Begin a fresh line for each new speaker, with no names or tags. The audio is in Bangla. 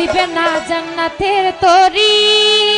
দিবে না জান্নাতের তরী।